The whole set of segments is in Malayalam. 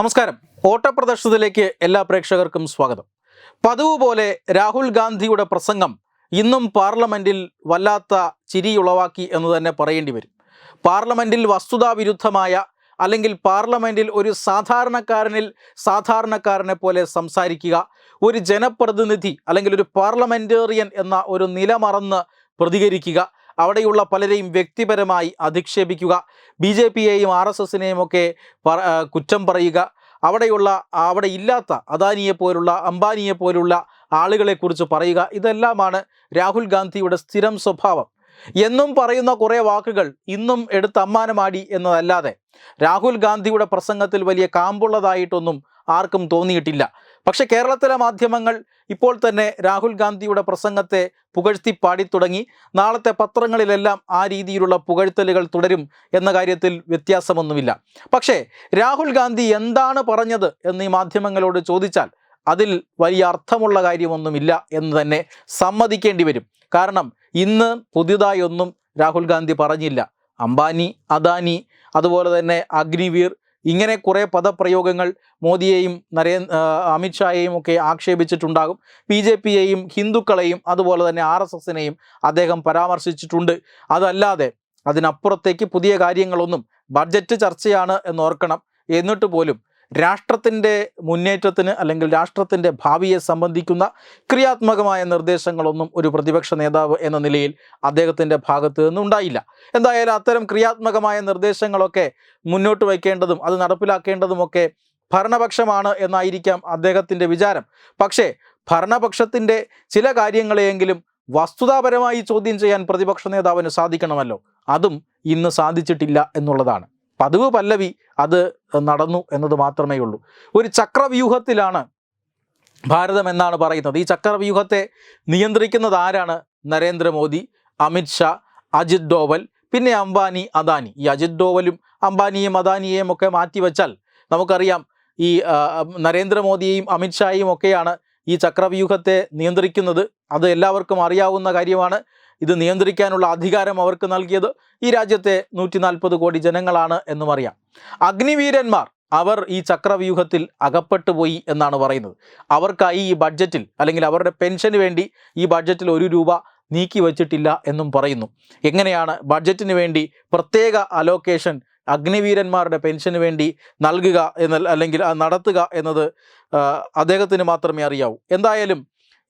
നമസ്കാരം. ഓട്ടപ്രദർശനത്തിലേക്ക് എല്ലാ പ്രേക്ഷകർക്കും സ്വാഗതം. പതിവ് പോലെ രാഹുൽ ഗാന്ധിയുടെ പ്രസംഗം ഇന്നും പാർലമെന്റിൽ വല്ലാത്ത ചിരിയുളവാക്കി എന്ന് തന്നെ പറയേണ്ടി വരും. പാർലമെന്റിൽ വസ്തുതാവിരുദ്ധമായ അല്ലെങ്കിൽ പാർലമെന്റിൽ ഒരു സാധാരണക്കാരനിൽ സാധാരണക്കാരനെ പോലെ സംസാരിക്കുക ഒരു ജനപ്രതിനിധി അല്ലെങ്കിൽ ഒരു പാർലമെന്റേറിയൻ എന്ന ഒരു നില പ്രതികരിക്കുക അവിടെയുള്ള പലരെയും വ്യക്തിപരമായി അധിക്ഷേപിക്കുക. ബി ജെ പിയെയും ആർ എസ് എസിനെയും ഒക്കെ കുറ്റം പറയുക. അവിടെയുള്ള അവിടെ ഇല്ലാത്ത അദാനിയെ പോലുള്ള അംബാനിയെ പോലുള്ള ആളുകളെക്കുറിച്ച് പറയുക. ഇതെല്ലാമാണ് രാഹുൽ ഗാന്ധിയുടെ സ്ഥിരം സ്വഭാവം. എന്നും പറയുന്ന കുറേ വാക്കുകൾ ഇന്നും എടുത്ത് അമ്മാനമാടി എന്നതല്ലാതെ രാഹുൽ ഗാന്ധിയുടെ പ്രസംഗത്തിൽ വലിയ കാമ്പുള്ളതായിട്ടൊന്നും ആർക്കും തോന്നിയിട്ടില്ല. പക്ഷെ കേരളത്തിലെ മാധ്യമങ്ങൾ ഇപ്പോൾ തന്നെ രാഹുൽ ഗാന്ധിയുടെ പ്രസംഗത്തെ പുകഴ്ത്തി പാടിത്തുടങ്ങി നാളത്തെ പത്രങ്ങളിലെല്ലാം ആ രീതിയിലുള്ള പുകഴ്ത്തലുകൾ തുടരും എന്ന കാര്യത്തിൽ വ്യത്യാസമൊന്നുമില്ല. പക്ഷേ രാഹുൽ ഗാന്ധി എന്താണ് പറഞ്ഞത് എന്ന് ഈ മാധ്യമങ്ങളോട് ചോദിച്ചാൽ അതിൽ വലിയ അർത്ഥമുള്ള കാര്യമൊന്നുമില്ല എന്ന് തന്നെ സമ്മതിക്കേണ്ടി വരും. കാരണം ഇന്ന് പുതിയതായി ഒന്നും രാഹുൽ ഗാന്ധി പറഞ്ഞില്ല. അംബാനി അദാനി അതുപോലെ തന്നെ അഗ്നിവീർ ഇങ്ങനെ കുറേ പദപ്രയോഗങ്ങൾ മോദിയെയും നരേ അമിത്ഷായെയും ഒക്കെ ആക്ഷേപിച്ചിട്ടുണ്ടാകും. ബി ജെ പിയെയും ഹിന്ദുക്കളെയും അതുപോലെ തന്നെ ആർ എസ് എസിനെയും അദ്ദേഹം പരാമർശിച്ചിട്ടുണ്ട്. അതല്ലാതെ അതിനപ്പുറത്തേക്ക് പുതിയ കാര്യങ്ങളൊന്നും ബഡ്ജറ്റ് ചർച്ചയാണ് എന്നോർക്കണം എന്നിട്ട് പോലും രാഷ്ട്രത്തിന്റെ മുന്നേറ്റത്തിന് അല്ലെങ്കിൽ രാഷ്ട്രത്തിന്റെ ഭാവിയെ സംബന്ധിക്കുന്ന ക്രിയാത്മകമായ നിർദ്ദേശങ്ങളൊന്നും ഒരു പ്രതിപക്ഷ നേതാവ് എന്ന നിലയിൽ അദ്ദേഹത്തിന്റെ ഭാഗത്ത് നിന്നുണ്ടായില്ല എന്തായാലും അത്തരം ക്രിയാത്മകമായ നിർദ്ദേശങ്ങളൊക്കെ മുന്നോട്ട് വയ്ക്കേണ്ടതും അത് നടപ്പിലാക്കേണ്ടതുമൊക്കെ ഭരണപക്ഷമാണ് എന്നായിരിക്കാം അദ്ദേഹത്തിന്റെ വിചാരം. പക്ഷേ ഭരണപക്ഷത്തിന്റെ ചില കാര്യങ്ങളെയെങ്കിലും വസ്തുതാപരമായി ചോദ്യം ചെയ്യാൻ പ്രതിപക്ഷ നേതാവിന് സാധിക്കണമല്ലോ. അതും ഇന്ന് സാധിച്ചിട്ടില്ല എന്നുള്ളതാണ്. പതിവ് പല്ലവി അത് നടന്നു എന്നത് മാത്രമേ ഉള്ളൂ. ഒരു ചക്രവ്യൂഹത്തിലാണ് ഭാരതം എന്നാണ് പറയുന്നത്. ഈ ചക്രവ്യൂഹത്തെ നിയന്ത്രിക്കുന്നത് ആരാണ്? നരേന്ദ്രമോദി അമിത്ഷാ അജിത് ഡോവൽ പിന്നെ അംബാനി അദാനി. ഈ അജിത് ഡോവലും അംബാനിയും അദാനിയെയും ഒക്കെ മാറ്റിവെച്ചാൽ നമുക്കറിയാം ഈ നരേന്ദ്രമോദിയെയും അമിത്ഷായെയും ഒക്കെയാണ് ഈ ചക്രവ്യൂഹത്തെ നിയന്ത്രിക്കുന്നത് അത് എല്ലാവർക്കും അറിയാവുന്ന കാര്യമാണ്. ഇത് നിയന്ത്രിക്കാനുള്ള അധികാരം അവർക്ക് നൽകിയത് ഈ രാജ്യത്തെ നൂറ്റി നാൽപ്പത് കോടി ജനങ്ങളാണ് എന്നും അറിയാം. അഗ്നിവീരന്മാർ അവർ ഈ ചക്രവ്യൂഹത്തിൽ അകപ്പെട്ടു പോയി എന്നാണ് പറയുന്നത്. അവർക്കായി ഈ ബഡ്ജറ്റിൽ അല്ലെങ്കിൽ അവരുടെ പെൻഷന് വേണ്ടി ഈ ബഡ്ജറ്റിൽ ഒരു രൂപ നീക്കി വച്ചിട്ടില്ല എന്നും പറയുന്നു. എങ്ങനെയാണ് ബഡ്ജറ്റിന് വേണ്ടി പ്രത്യേക അലോക്കേഷൻ അഗ്നിവീരന്മാരുടെ പെൻഷന് വേണ്ടി നൽകുക എന്ന അല്ലെങ്കിൽ നടത്തുക എന്നത് അദ്ദേഹത്തിന് മാത്രമേ അറിയാവൂ. എന്തായാലും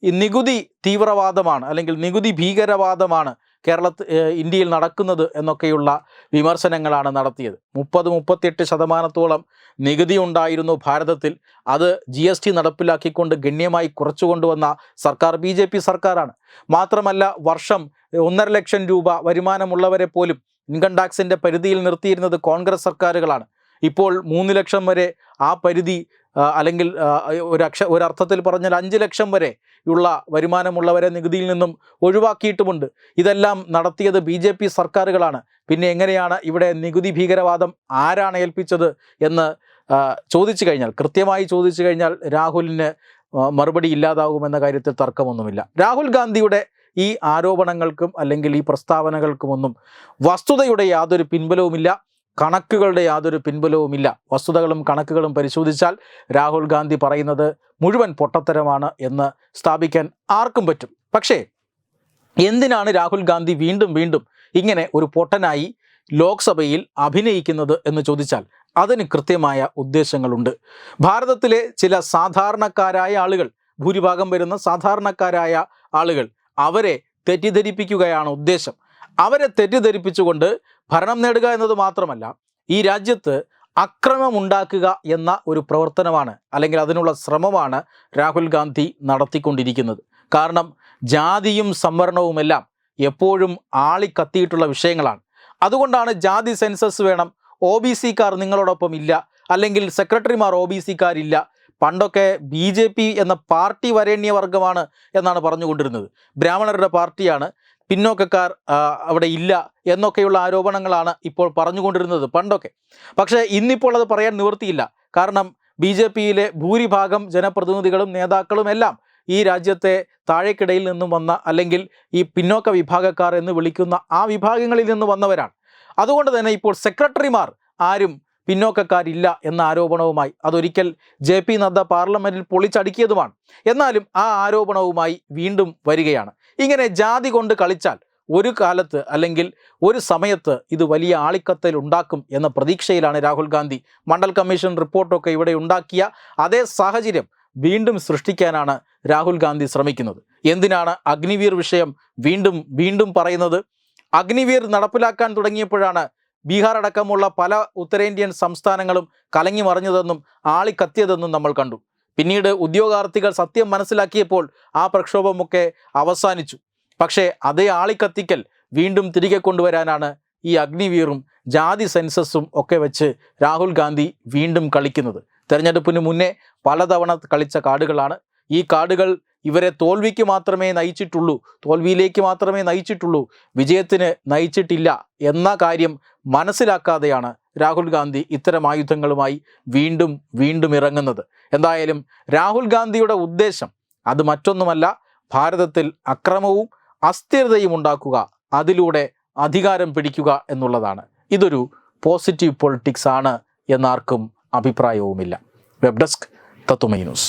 ഈ നികുതി തീവ്രവാദമാണ് അല്ലെങ്കിൽ നികുതി ഭീകരവാദമാണ് കേരളത്തിൽ ഇന്ത്യയിൽ നടക്കുന്നത് എന്നൊക്കെയുള്ള വിമർശനങ്ങളാണ് നടത്തിയത്. മുപ്പത് മുപ്പത്തിയെട്ട് ശതമാനത്തോളം നികുതി ഉണ്ടായിരുന്നു ഭാരതത്തിൽ. അത് ജി എസ് ടി നടപ്പിലാക്കിക്കൊണ്ട് ഗണ്യമായി കുറച്ചു കൊണ്ടുവന്ന സർക്കാർ ബി ജെ പി സർക്കാരാണ്. മാത്രമല്ല വർഷം ഒന്നര ലക്ഷം രൂപ വരുമാനമുള്ളവരെ പോലും ഇൻകം ടാക്സിന്റെ പരിധിയിൽ നിർത്തിയിരുന്നത് കോൺഗ്രസ് സർക്കാരുകളാണ്. ഇപ്പോൾ മൂന്ന് ലക്ഷം വരെ ആ പരിധി അല്ലെങ്കിൽ ഒരു അക്ഷ ഒരർത്ഥത്തിൽ പറഞ്ഞാൽ അഞ്ച് ലക്ഷം വരെ ഉള്ള വരുമാനമുള്ളവരെ നികുതിയിൽ നിന്നും ഒഴിവാക്കിയിട്ടുമുണ്ട്. ഇതെല്ലാം നടത്തിയത് ബി ജെ പി സർക്കാരുകളാണ്. പിന്നെ എങ്ങനെയാണ് ഇവിടെ നികുതി ഭീകരവാദം ആരാണ് ഏൽപ്പിച്ചത് എന്ന് ചോദിച്ചു കഴിഞ്ഞാൽ കൃത്യമായി ചോദിച്ചു കഴിഞ്ഞാൽ രാഹുലിന് മറുപടി ഇല്ലാതാകുമെന്ന കാര്യത്തിൽ തർക്കമൊന്നുമില്ല. രാഹുൽ ഗാന്ധിയുടെ ഈ ആരോപണങ്ങൾക്കും അല്ലെങ്കിൽ ഈ പ്രസ്താവനകൾക്കുമൊന്നും വസ്തുതയുടെ യാതൊരു പിൻബലവുമില്ല കണക്കുകളുടെ യാതൊരു പിൻബലവുമില്ല. വസ്തുതകളും കണക്കുകളും പരിശോധിച്ചാൽ രാഹുൽ ഗാന്ധി പറയുന്നത് മുഴുവൻ പൊട്ടത്തരമാണ് എന്ന് സ്ഥാപിക്കാൻ ആർക്കും പറ്റും. പക്ഷേ എന്തിനാണ് രാഹുൽ ഗാന്ധി വീണ്ടും വീണ്ടും ഇങ്ങനെ ഒരു പൊട്ടനായി ലോക്സഭയിൽ അഭിനയിക്കുന്നത് എന്ന് ചോദിച്ചാൽ അതിന് കൃത്യമായ ഉദ്ദേശങ്ങളുണ്ട്. ഭാരതത്തിലെ ചില സാധാരണക്കാരായ ആളുകൾ ഭൂരിഭാഗം വരുന്ന സാധാരണക്കാരായ ആളുകൾ അവരെ തെറ്റിദ്ധരിപ്പിക്കുകയാണ് ഉദ്ദേശം. അവരെ തെറ്റിദ്ധരിപ്പിച്ചുകൊണ്ട് ഭരണം നേടുക എന്നത് മാത്രമല്ല ഈ രാജ്യത്ത് അക്രമമുണ്ടാക്കുക എന്ന ഒരു പ്രവർത്തനമാണ് അല്ലെങ്കിൽ അതിനുള്ള ശ്രമമാണ് രാഹുൽ ഗാന്ധി നടത്തിക്കൊണ്ടിരിക്കുന്നത്. കാരണം ജാതിയും സംവരണവുമെല്ലാം എപ്പോഴും ആളിക്കത്തിയിട്ടുള്ള വിഷയങ്ങളാണ്. അതുകൊണ്ടാണ് ജാതി സെൻസസ് വേണം. ഒ ബി സിക്കാർ നിങ്ങളോടൊപ്പം ഇല്ല. അല്ലെങ്കിൽ സെക്രട്ടറിമാർ ഒ ബി സിക്കാരില്ല പണ്ടൊക്കെ ബി ജെ പി എന്ന പാർട്ടി വരേണ്യ വർഗമാണ് എന്നാണ് പറഞ്ഞുകൊണ്ടിരുന്നത്. ബ്രാഹ്മണരുടെ പാർട്ടിയാണ്. പിന്നോക്കക്കാർ അവിടെ ഇല്ല എന്നൊക്കെയുള്ള ആരോപണങ്ങളാണ് ഇപ്പോൾ പറഞ്ഞുകൊണ്ടിരുന്നത് പണ്ടൊക്കെ. പക്ഷേ ഇന്നിപ്പോൾ അത് പറയാൻ നിവൃത്തിയില്ല. കാരണം ബി ജെ പിയിലെ ഭൂരിഭാഗം ജനപ്രതിനിധികളും നേതാക്കളും എല്ലാം ഈ രാജ്യത്തെ താഴേക്കിടയിൽ നിന്നും വന്ന അല്ലെങ്കിൽ ഈ പിന്നോക്ക വിഭാഗക്കാർ എന്ന് വിളിക്കുന്ന ആ വിഭാഗങ്ങളിൽ നിന്ന് വന്നവരാണ്. അതുകൊണ്ട് തന്നെ ഇപ്പോൾ സെക്രട്ടറിമാർ ആരും പിന്നോക്കക്കാരില്ല എന്ന ആരോപണവുമായി. അതൊരിക്കൽ ജെ പി നദ്ദ പാർലമെന്റിൽ പൊളിച്ചടുക്കിയതുമാണ്. എന്നാലും ആ ആരോപണവുമായി വീണ്ടും വരികയാണ്. ഇങ്ങനെ ജാതി കൊണ്ട് കളിച്ചാൽ ഒരു കാലത്ത് അല്ലെങ്കിൽ ഒരു സമയത്ത് ഇത് വലിയ ആളിക്കത്തൽ ഉണ്ടാക്കും എന്ന പ്രതീക്ഷയിലാണ് രാഹുൽ ഗാന്ധി. മണ്ഡൽ കമ്മീഷൻ റിപ്പോർട്ടൊക്കെ ഇവിടെ ഉണ്ടാക്കിയ അതേ സാഹചര്യം വീണ്ടും സൃഷ്ടിക്കാനാണ് രാഹുൽ ഗാന്ധി ശ്രമിക്കുന്നത്. എന്തിനാണ് അഗ്നിവീർ വിഷയം വീണ്ടും വീണ്ടും പറയുന്നത്? അഗ്നിവീർ നടപ്പിലാക്കാൻ തുടങ്ങിയപ്പോഴാണ് ബീഹാർ അടക്കമുള്ള പല ഉത്തരേന്ത്യൻ സംസ്ഥാനങ്ങളും കലങ്ങി മറിഞ്ഞതെന്നും ആളിക്കത്തിയതെന്നും നമ്മൾ കണ്ടു. പിന്നീട് ഉദ്യോഗാർത്ഥികൾ സത്യം മനസ്സിലാക്കിയപ്പോൾ ആ പ്രക്ഷോഭമൊക്കെ അവസാനിച്ചു. പക്ഷേ അതേ ആളിക്കത്തിക്കൽ വീണ്ടും തിരികെ കൊണ്ടുവരാനാണ് ഈ അഗ്നിവീറും ജാതി സെൻസസും ഒക്കെ വെച്ച് രാഹുൽ ഗാന്ധി വീണ്ടും കളിക്കുന്നത്. തെരഞ്ഞെടുപ്പിന് മുന്നേ പലതവണ കളിച്ച കാർഡുകളാണ്. ഈ കാർഡുകൾ ഇവരെ തോൽവിക്ക് മാത്രമേ നയിച്ചിട്ടുള്ളൂ തോൽവിയിലേക്ക് മാത്രമേ നയിച്ചിട്ടുള്ളൂ വിജയത്തിന് നയിച്ചിട്ടില്ല എന്ന കാര്യം മനസ്സിലാക്കാതെയാണ് രാഹുൽ ഗാന്ധി ഇത്തരം ആയുധങ്ങളുമായി വീണ്ടും വീണ്ടും ഇറങ്ങുന്നത്. എന്തായാലും രാഹുൽ ഗാന്ധിയുടെ ഉദ്ദേശം അത് മറ്റൊന്നുമല്ല ഭാരതത്തിൽ അക്രമവും അസ്ഥിരതയും ഉണ്ടാക്കുക അതിലൂടെ അധികാരം പിടിക്കുക എന്നുള്ളതാണ്. ഇതൊരു പോസിറ്റീവ് പൊളിറ്റിക്സ് ആണ് എന്നാർക്കും അഭിപ്രായവുമില്ല. വെബ് ഡെസ്ക് തത്തുമൈ news.